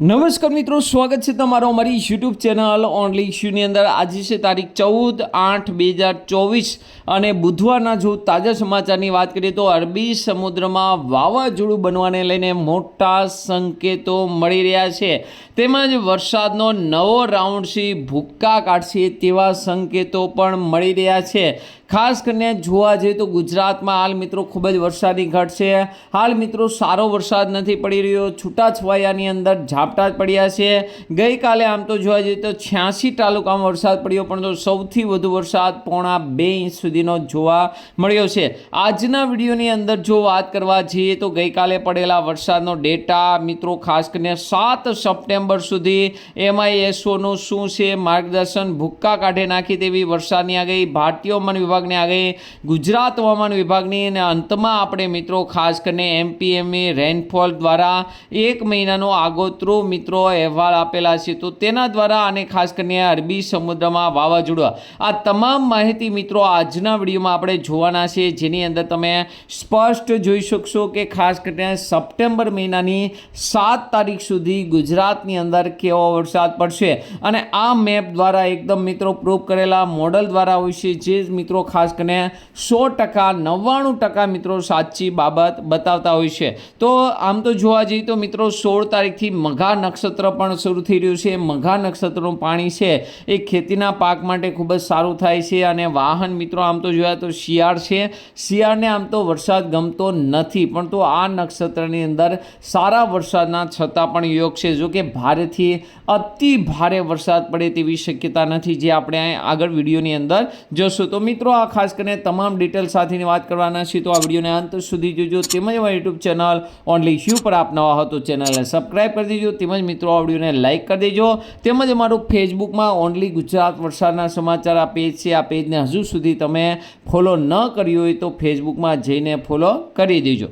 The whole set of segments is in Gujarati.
નમસ્કાર મિત્રો, સ્વાગત છે તમારો અમારી યુટ્યુબ ચેનલ ઓનલી ઇશ્યુની અંદર. આજે છે તારીખ ચૌદ આઠ બે હજાર ચોવીસ અને બુધવારના જો તાજા સમાચારની વાત કરીએ તો અરબી સમુદ્રમાં વાવાઝોડું બનવાને લઈને મોટા સંકેતો મળી રહ્યા છે. તેમજ વરસાદનો નવો રાઉન્ડ છે, ભૂક્કા કાઢશે તેવા સંકેતો પણ મળી રહ્યા છે. ખાસ કરીને જોવા જઈએ તો ગુજરાતમાં હાલ મિત્રો ખૂબ જ વરસાદી ઘટ છે. હાલ મિત્રો સારો વરસાદ નથી પડી રહ્યો. છૂટાછવાયાની અંદર ઝાપટા જ પડ્યા છે. ગઈકાલે આમ તો જોવા જઈએ તો છ્યાસી તાલુકામાં વરસાદ પડ્યો, પણ તો સૌથી વધુ વરસાદ પોણા બે ઇંચ સુધીનો જોવા મળ્યો છે. આજના વિડીયોની અંદર જો વાત કરવા જઈએ તો ગઈકાલે પડેલા વરસાદનો ડેટા, મિત્રો, ખાસ કરીને સાત સપ્ટેમ્બર સુધી એમઆઈએસઓનું શું છે, માર્ગદર્શન ભૂક્કા કાઢે નાખી તેવી વરસાદની આગાહી ભારતીય હવામાન વિભાગની આગાહી, ગુજરાત હવામાન વિભાગની, અને અંતમાં આપણે મિત્રો ખાસ કરીને એમપીએમએ રેનફોલ દ્વારા એક મહિનાનો આગોતરું મિત્રો અહેવાલ આપેલા છે, તો તેના દ્વારા અને ખાસ કરીને અરબી સમુદ્રમાં વાવાઝોડા. આ તમામ માહિતી મિત્રો આજના વિડીયોમાં આપણે જોવાના છે, જેની અંદર તમે સ્પષ્ટ જોઈ શકશો કે ખાસ કરીને સપ્ટેમ્બર મહિનાની સાત તારીખ સુધી ગુજરાતની અંદર કેવો વરસાદ પડશે. અને આ મેપ દ્વારા એકદમ મિત્રો પ્રૂવ કરેલા મોડલ દ્વારા હોય છે, જે મિત્રો ખાસ કરીને સો ટકા, નવ્વાણું ટકા મિત્રો સાચી બાબત બતાવતા હોય છે. તો આમ તો જોવા જઈએ તો મિત્રો સોળ તારીખથી મઘા નક્ષત્ર પણ શરૂ થઈ રહ્યું છે. મઘા નક્ષત્રનું પાણી છે એ ખેતીના પાક માટે ખૂબ જ સારું થાય છે અને વાહન મિત્રો, આમ તો જોયા તો શિયાળ છે. શિયાળને આમ તો વરસાદ ગમતો નથી પણ તો આ નક્ષત્રની અંદર સારા વરસાદના છતાં પણ યોગ છે. જો કે ભારેથી અતિ ભારે વરસાદ પડે તેવી શક્યતા નથી, જે આપણે આગળ વિડીયોની અંદર જોશું. તો મિત્રો, આ ખાસ કરીને તમામ ડિટેલ સાથેની વાત કરવાના છે તો આ વિડીયોને અંત સુધી જોજો. તેમજ યુટ્યુબ ચેનલ ઓનલી શ્યુ પર આપ નવા હો તો ચેનલને સબસ્ક્રાઈબ કરી દેજો. તેમજ મિત્રો આ વિડીયોને લાઇક કરી દેજો. તેમજ અમારું ફેસબુકમાં ઓનલી ગુજરાત વરસાદના સમાચાર આ પેજ છે. આ પેજને હજુ સુધી તમે ફોલો ન કર્યું હોય તો ફેસબુકમાં જઈને ફોલો કરી દેજો.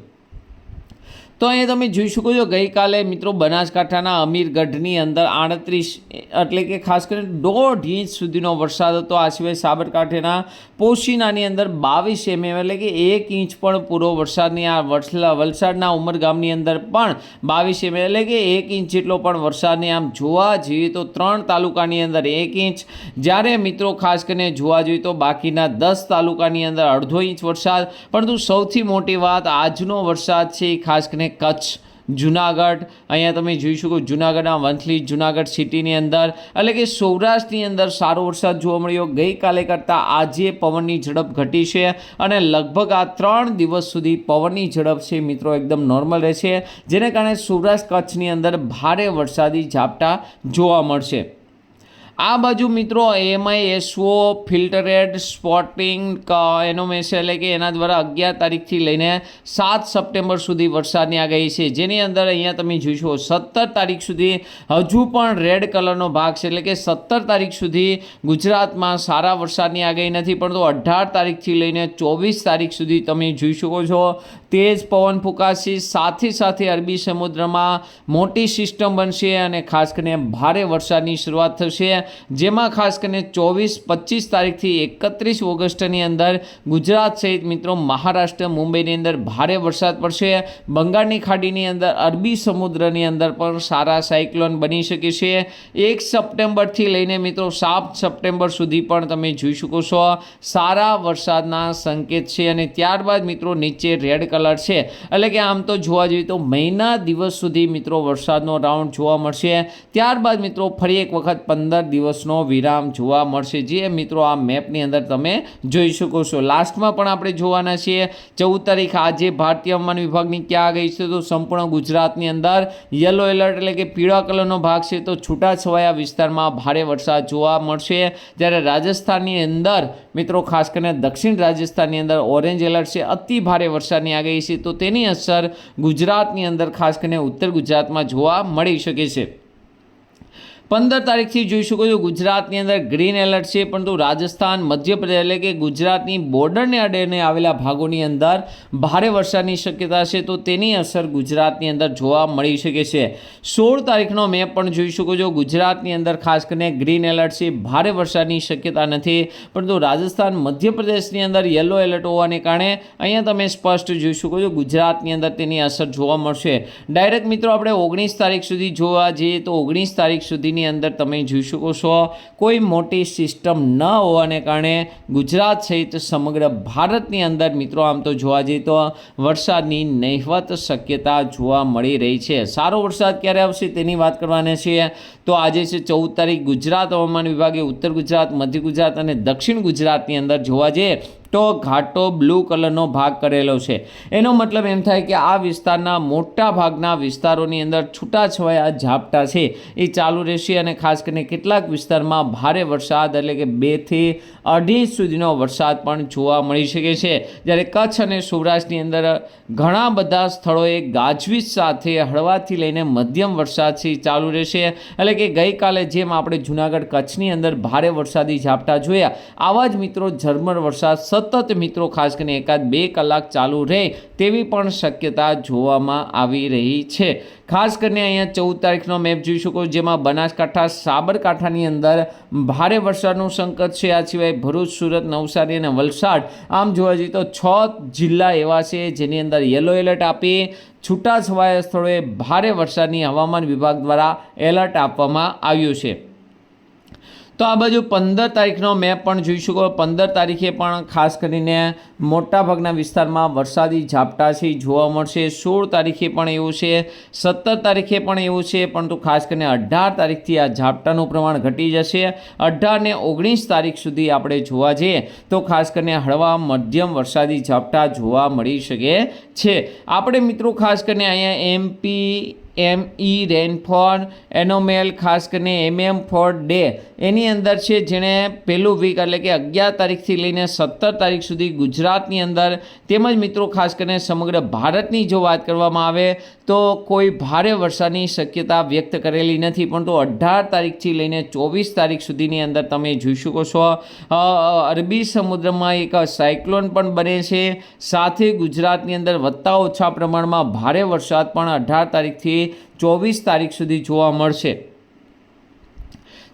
તો અહીંયા તમે જોઈ શકો છો, ગઈકાલે મિત્રો બનાસકાંઠાના અમીરગઢની અંદર આડત્રીસ, એટલે કે ખાસ કરીને દોઢ ઇંચ સુધીનો વરસાદ હતો. આ સિવાય સાબરકાંઠાના પોશીનાની અંદર બાવીસ એમએમ, એટલે કે એક ઇંચ પણ પૂરો વરસાદની આ વલસા વલસાડના ઉમરગામની અંદર પણ બાવીસ એમએમ, એટલે કે એક ઇંચ જેટલો પણ વરસાદની આમ જોવા જઈએ તો ત્રણ તાલુકાની અંદર એક ઇંચ. જ્યારે મિત્રો ખાસ કરીને જોવા જોઈએ તો બાકીના દસ તાલુકાની અંદર અડધો ઇંચ વરસાદ. પરંતુ સૌથી મોટી વાત આજનો વરસાદ છે, એ ખાસ કરીને કચ્છ, જુનાગઢ. અહીંયા તમે જોઈ શકો જુનાગઢના વંથલી જુનાગઢ સિટીની અંદર એટલે કે સૌરાષ્ટ્રની અંદર સારો વરસાદ જોવા મળ્યો. ગઈકાલે કરતાં આજે પવનની ઝડપ ઘટી છે અને લગભગ આ ત્રણ દિવસ સુધી પવનની ઝડપ છે મિત્રો એકદમ નોર્મલ રહેશે, જેને કારણે સૌરાષ્ટ્ર કચ્છની અંદર ભારે વરસાદી ઝાપટા જોવા મળશે. આ બાજુ મિત્રો એમઆઈ એસઓ ફિલ્ટરેડ સ્પોટિંગ એનોમેસ એટલે કે એના દ્વારા અગિયાર તારીખથી લઈને સાત સપ્ટેમ્બર સુધી વરસાદની આગાહી છે. જેની અંદર અહીંયા તમે જોશો સત્તર તારીખ સુધી હજુ પણ રેડ કલરનો ભાગ છે. એટલે કે સત્તર તારીખ સુધી ગુજરાતમાં સારા વરસાદની આગાહી નથી, પરંતુ અઢાર તારીખથી લઈને ચોવીસ તારીખ સુધી તમે જોઈ શકો છો તેજ પવન ફૂંકાશે. સાથે સાથે અરબી સમુદ્રમાં મોટી સિસ્ટમ બનશે અને ખાસ કરીને ભારે વરસાદની શરૂઆત થશે. જેમાં ખાસ કરીને ચોવીસ, પચીસ તારીખથી એકત્રીસ ઓગસ્ટની અંદર ગુજરાત સહિત મિત્રો મહારાષ્ટ્ર, મુંબઈની અંદર ભારે વરસાદ પડશે. બંગાળની ખાડીની અંદર અરબી સમુદ્રની અંદર પણ સારા સાયક્લોન બની શકે છે. એક સપ્ટેમ્બરથી લઈને મિત્રો સાત સપ્ટેમ્બર સુધી પણ તમે જોઈ શકો છો. સારા વરસાદના સંકેત છે અને ત્યારબાદ મિત્રો નીચે રેડ કલર છે. એટલે કે આમ તો જોવા જઈએ તો મહિના દિવસ સુધી મિત્રો વરસાદનો રાઉન્ડ જોવા મળશે. ત્યારબાદ મિત્રો ફરી એક વખત પંદર દિવસનો વિરામ જોવા મળશે. જે મિત્રો આ મેપની અંદર તમે જોઈ શકો છો. લાસ્ટમાં પણ આપણે જોવાના છીએ, ચૌદ તારીખ આજે ભારતીય હવામાન વિભાગની ક્યાં ગઈ છે તો સંપૂર્ણ ગુજરાતની અંદર યલો એલર્ટ એટલે કે પીળા કલરનો ભાગ છે તો છૂટાછવાયા વિસ્તારમાં ભારે વરસાદ જોવા મળશે. જ્યારે રાજસ્થાનની અંદર, મિત્રો ખાસ કરીને દક્ષિણ રાજસ્થાનની અંદર ઓરેન્જ એલર્ટ છે, અતિ ભારે વરસાદની આગાહી છે તો તેની અસર ગુજરાતની અંદર ખાસ કરીને ઉત્તર ગુજરાતમાં જોવા મળી શકે છે. પંદર તારીખથી જોઈ શકો છો ગુજરાતની અંદર ગ્રીન એલર્ટ છે, પરંતુ રાજસ્થાન, મધ્યપ્રદેશ એટલે કે ગુજરાતની બોર્ડરને અડેને આવેલા ભાગોની અંદર ભારે વરસાદની શક્યતા છે, તો તેની અસર ગુજરાતની અંદર જોવા મળી શકે છે. સોળ તારીખનો મેપ પણ જોઈ શકો છો. ગુજરાતની અંદર ખાસ કરીને ગ્રીન એલર્ટ છે, ભારે વરસાદની શક્યતા નથી, પરંતુ રાજસ્થાન, મધ્યપ્રદેશની અંદર યલો એલર્ટ હોવાને કારણે અહીંયા તમે સ્પષ્ટ જોઈ શકો છો ગુજરાતની અંદર તેની અસર જોવા મળશે. ડાયરેક્ટ મિત્રો, આપણે ઓગણીસ તારીખ સુધી જોવા જઈએ તો ઓગણીસ તારીખ સુધીની અંદર તમે જોઈ શકો છો, કોઈ મોટી સિસ્ટમ ન હોવાને કારણે ગુજરાત સહિત સમગ્ર ભારતની અંદર મિત્રો આમ તો જોવા જઈએ તો વરસાદની નહિવત શક્યતા જોવા મળી રહી છે. સારો વરસાદ ક્યારે આવશે તેની વાત કરવાના છીએ તો આજે છે ચૌદ તારીખ ગુજરાત હવામાન વિભાગે ઉત્તર ગુજરાત, મધ્ય ગુજરાત અને દક્ષિણ ગુજરાતની અંદર જોવા જઈએ તો ઘાટો બ્લુ કલરનો ભાગ કરેલો છે. એનો મતલબ એમ થાય કે આ વિસ્તારના મોટા ભાગના વિસ્તારોની અંદર છૂટાછવાયા ઝાપટા છે. એ ચાલુ રહેશે અને ખાસ કરીને કેટલાક વિસ્તારમાં ભારે વરસાદ એટલે કે બેથી અઢી સુધીનો વરસાદ પણ જોવા મળી શકે છે. જ્યારે કચ્છ અને સૌરાષ્ટ્રની અંદર ઘણા બધા સ્થળોએ ગાજવીજ સાથે હળવાથી લઈને મધ્યમ વરસાદ છે, એ ચાલુ રહેશે. એટલે કે ગઈકાલે જેમ આપણે જુનાગઢ કચ્છની અંદર ભારે વરસાદી ઝાપટા જોયા, આવા જ મિત્રો ઝરમર વરસાદ સતત મિત્રો, ખાસ કરીને એકાદ બે કલાક ચાલુ રહે તેવી પણ શક્યતા જોવામાં આવી રહી છે. ખાસ કરીને અહીંયા ચૌદ તારીખનો મેપ જોઈ શકો જેમાં બનાસકાંઠા, સાબરકાંઠાની અંદર ભારે વરસાદનું સંકટ છે. આ સિવાય ભરૂચ, સુરત, નવસારી અને વલસાડ આમ જોવા જઈએ તો છ જિલ્લા એવા છે જેની અંદર યલો એલર્ટ આપી છૂટાછવાયા સ્થળોએ ભારે વરસાદની હવામાન વિભાગ દ્વારા એલર્ટ આપવામાં આવ્યું છે. તો આ બાજુ પંદર તારીખનો મેપ પણ જોઈ શકો. પંદર તારીખે પણ ખાસ કરીને મોટાભાગના વિસ્તારમાં વરસાદી ઝાપટા છે, જોવા મળશે. સોળ તારીખે પણ એવું છે, સત્તર તારીખે પણ એવું છે, પરંતુ ખાસ કરીને અઢાર તારીખથી આ ઝાપટાનું પ્રમાણ ઘટી જશે. અઢાર ને ઓગણીસ તારીખ સુધી આપણે જોવા જઈએ તો ખાસ કરીને હળવા મધ્યમ વરસાદી ઝાપટા જોવા મળી શકે છે. આપણે મિત્રો ખાસ કરીને અહીંયા એમપી એમ ઈ રેનફોલ એનોમેલ ખાસ કરીને એમ એમ ફોર ડે એની અંદર છે, જેણે પહેલું વીક એટલે કે અગિયાર તારીખથી લઈને સત્તર તારીખ સુધી ગુજરાતની અંદર તેમજ મિત્રો ખાસ કરીને સમગ્ર ભારતની જો વાત કરવામાં આવે તો કોઈ ભારે વરસાદની શક્યતા વ્યક્ત કરેલી નથી, પરંતુ અઢાર તારીખથી લઈને ચોવીસ તારીખ સુધીની અંદર તમે જોઈ શકો છો. અરબી સમુદ્રમાં એક સાયક્લોન પણ બને છે. સાથે ગુજરાતની અંદર વધતા ઓછા પ્રમાણમાં ભારે વરસાદ પણ અઢાર તારીખથી ચોવીસ તારીખ સુધી જોવા મળશે.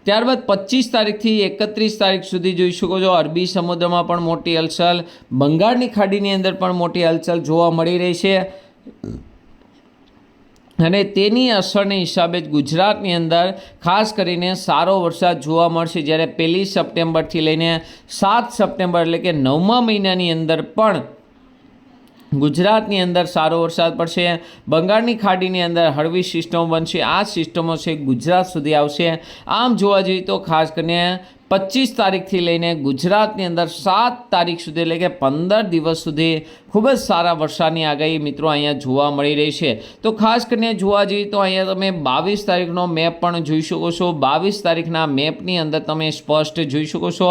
ત્યારબાદ પચીસ તારીખથી એકત્રીસ તારીખ સુધી જોઈ શકો છો. અરબી સમુદ્રમાં પણ મોટી હલચલ બંગાળની ખાડીની અંદર પણ મોટી હલચલ જોવા મળી રહી છે. અને તેની અસરની હિસાબે જ ગુજરાતની અંદર ખાસ કરીને સારો વરસાદ જોવા મળશે જ્યારે પહેલી સપ્ટેમ્બરથી લઈને સાત સપ્ટેમ્બર એટલે કે નવમા મહિનાની અંદર પણ ગુજરાતની અંદર સારો વરસાદ પડશે. બંગાળની ખાડીની અંદર હળવી સિસ્ટમો બનશે. આ સિસ્ટમો છે ગુજરાત સુધી આવશે. આમ જોવા જઈએ તો ખાસ કરીને પચીસ તારીખથી લઈને ગુજરાતની અંદર સાત તારીખ સુધી એટલે કે પંદર દિવસ સુધી ખૂબ જ સારા વરસાદની આગાહી મિત્રો અહીંયા જોવા મળી રહી છે. તો ખાસ કરીને જોવા જઈએ તો અહીંયા તમે બાવીસ તારીખનો મેપ પણ જોઈ શકો છો. બાવીસ તારીખના મેપની અંદર તમે સ્પષ્ટ જોઈ શકો છો.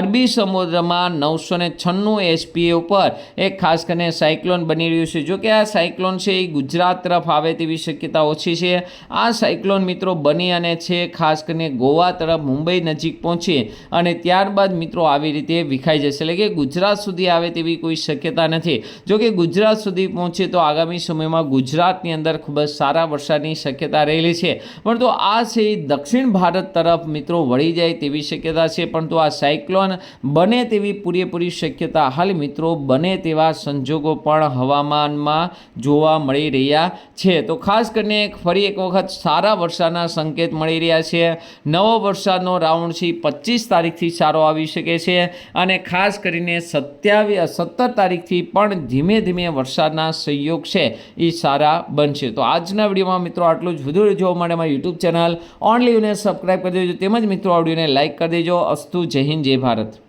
અરબી સમુદ્રમાં નવસો ને છન્નું એસપીએ ઉપર એક ખાસ કરીને સાયક્લોન બની રહ્યું છે. જો કે આ સાયક્લોન છે એ ગુજરાત તરફ આવે તેવી શક્યતા ઓછી છે. આ સાયક્લોન મિત્રો બની અને છે ખાસ કરીને ગોવા તરફ, મુંબઈ નજીક પહોંચી અને ત્યારબાદ મિત્રો આવી રીતે વિખાઈ જશે. એટલે કે ગુજરાત સુધી આવે તેવી કોઈ શક્યતા નથી. જો કે ગુજરાત સુધી પહોંચે તો આગામી સમયમાં ગુજરાતની અંદર ખૂબ જ સારા વરસાદની શક્યતા રહેલી છે. પરંતુ આ છે દક્ષિણ ભારત તરફ મિત્રો વળી જાય તેવી શક્યતા છે. પરંતુ આ સાયક્લોન બને તેવી પૂરેપૂરી શક્યતા હાલ મિત્રો બને તેવા સંજોગો પણ હવામાનમાં જોવા મળી રહ્યા છે. તો ખાસ કરીને ફરી એક વખત સારા વરસાદના સંકેત મળી રહ્યા છે. નવો વરસાદનો રાઉન્ડ છે પચીસ તારીખથી સારો આવી શકે છે અને ખાસ કરીને સત્યાવીસ સત્તર તારીખથી પણ ધીમે ધીમે વરસાદના સંયોગ છે એ સારા બનશે. તો આજના વિડીયોમાં મિત્રો આટલું જ. વધુ જોવા માટે મારી યુટ્યુબ ચેનલ ઓનલી સબસ્ક્રાઈબ કરી દેજો. તેમજ મિત્રો ઓડિયોને લાઇક કરી દેજો. અસ્તુ જય હિન્દ, જય ભારત.